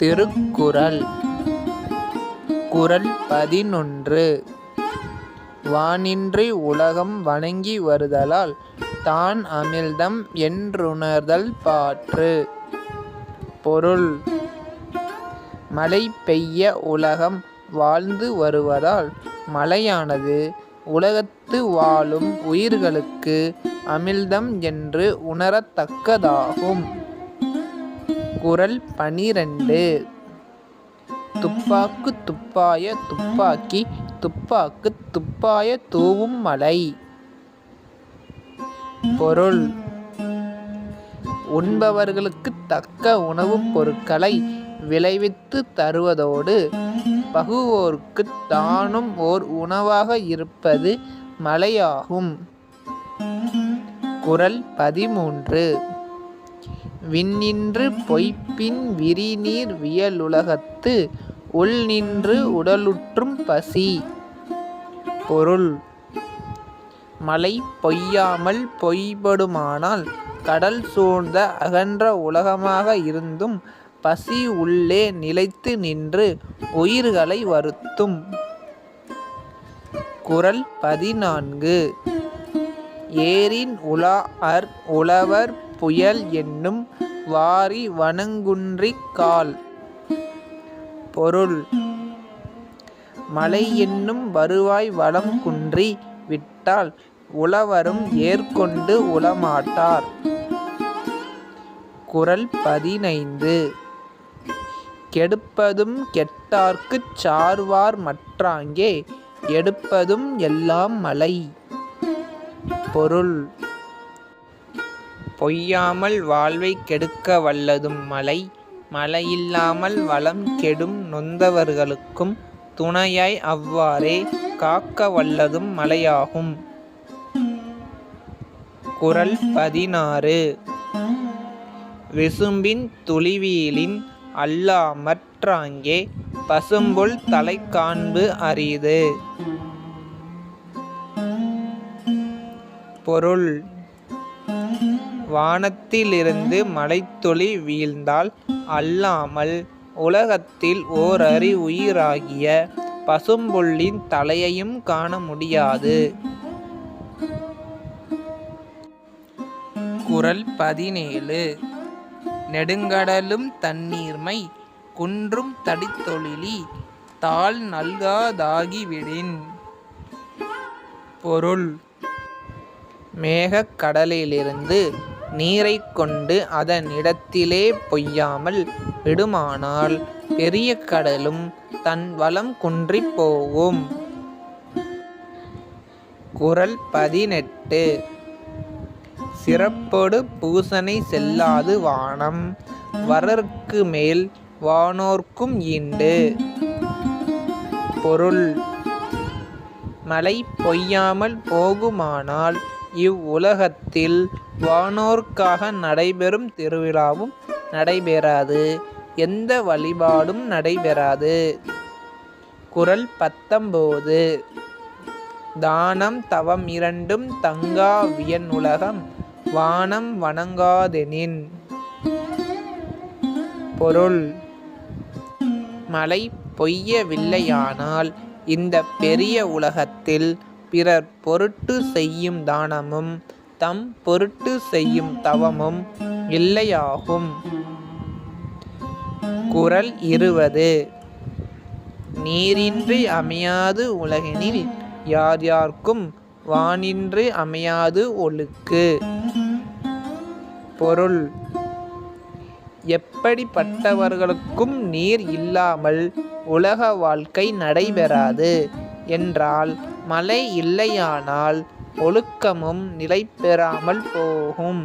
திருக்குறள் குறள் பதினொன்று வானின்றி உலகம் வணங்கி வருதலால் தான் அமிழ்தம் என்றுணர்தல் பாற்று. பொருள் மழை பெய்ய உலகம் வாழ்ந்து வருவதால் மழையானது உலகத்து வாழும் உயிர்களுக்கு அமிழ்தம் என்று உணரத்தக்கதாகும். குரல் பனிரெண்டு. துப்பாக்குத் துப்பாய துப்பாக்கி துப்பாக்குத் துப்பாய தூவும் மலை. பொருள். உண்பவர்களுக்குத் தக்க உணவுப் பொருட்களை விளைவித்து தருவதோடு பகுவோருக்கு தானும் ஓர் உணவாக இருப்பது மலையாகும். குரல் பதிமூன்று. விண்ணின்று பொய்ப்பின் விரிநீர் வியலுலகத்து உள்நின்று உடலுற்றும் பசி. பொருள் மழை பொய்யாமல் பொய்படுமானால் கடல் சூழ்ந்த அகன்ற உலகமாக இருந்தும் பசி உள்ளே நிலைத்து நின்று உயிர்களை வருத்தும். குரல் பதினான்கு ஏரின் உலா அர் உழவர் புயல் என்னும் வாரி வணங்குன்றிக் கால். பொருள் மலை என்னும் வருவாய் வளம் குன்றி விட்டால் உழவரும் ஏற்கொண்டு உளமாட்டார் குரல் பதினைந்து கெடுப்பதும் கெட்டார்க்குச் சார்வார் மற்றாங்கே எடுப்பதும் எல்லாம் மழை. பொருள் பொய்யாமல் வாழ்வை கெடுக்க வல்லதும் மலை மழையில்லாமல் வளம் கெடும் நொந்தவர்களுக்கும் துணையாய் அவ்வாறே காக்க வல்லதும் மழையாகும். குரல் பதினாறு விசும்பின் துளிவியலின் அல்லாமற்றாங்கே பசும்புல் தலை தலைக்காண்பு அரிது. பொருள் வானத்திலிருந்து மலைத்தொளி வீழ்ந்தால் அல்லாமல் உலகத்தில் ஓரறி உயிராகிய பசும்புல்லின் தலையையும் காண முடியாது. குரல் பதினேழு. நெடுங்கடலும் தண்ணீர்மை குன்றும் தடித்தொழிலி தாள் நல்காதாகிவிடின். பொருள். மேகக் நீரை நீரைக் கொண்டு அதனிடத்திலே பொய்யாமல் விடுமானால் பெரிய கடலும் தன் வளம் குன்றிப் போகும். குரல் பதினெட்டு சிறப்போடு பூசனை செல்லாது வானம் வரற்குமேல் வானோர்க்கும் ஈண்டு. பொருள் மழை பொய்யாமல் போகுமானால் இவ்வுலகத்தில் வானோர்க்காக நடைபெறும் திருவிழாவும் நடைபெறாது எந்த வழிபாடும் நடைபெறாது. குரல் பத்தொம்போது தானம் தவம் இரண்டும் தங்கா வியன் உலகம் வானம் வணங்காதெனின். பொருள் மழை பொய்யவில்லையானால் இந்த பெரிய உலகத்தில் பிறர் பொருட்டு செய்யும் தானமும் தம் பொருட்டு செய்யும் தவமும் இல்லையாகும். குரல் இருவது நீரின்றி அமையாது உலகினில் யார் யார்க்கும் வானின்றி அமையாது ஒழுக்கு. பொருள் எப்படிப்பட்டவர்களுக்கும் நீர் இல்லாமல் உலக வாழ்க்கை நடைபெறாது என்றால் மழை இல்லையானால் ஒழுக்கமும் நிலைபெறாமல் போகும்.